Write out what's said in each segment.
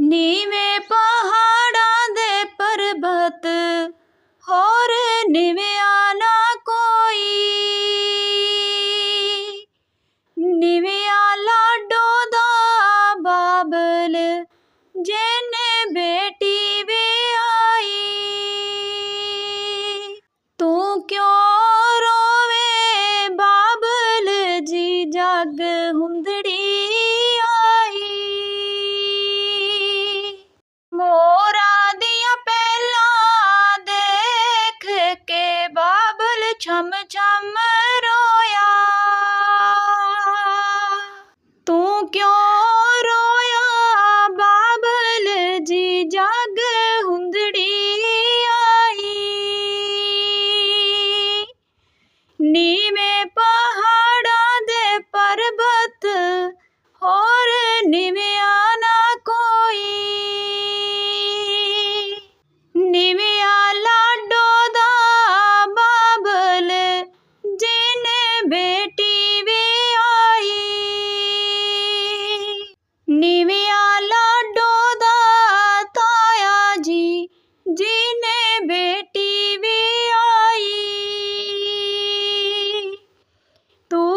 नीवे पहाड़ा दे पर्वत और नीवे आला कोई। नीवे आला डोदा बाबल जेने बेटी वे आई। तू क्यों रोवे बाबल जी? जाग हुंद I'm a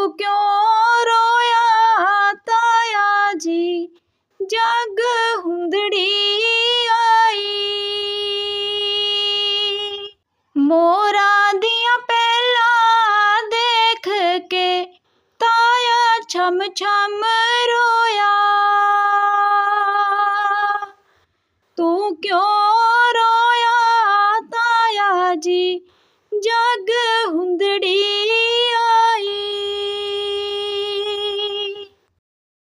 क्यों रोया ताया जी? जग हुंदड़ी आई। मोरा दिया पहला देख के ताया छम छम रोया। तू क्यों रोया ताया जी? जग हुंदड़ी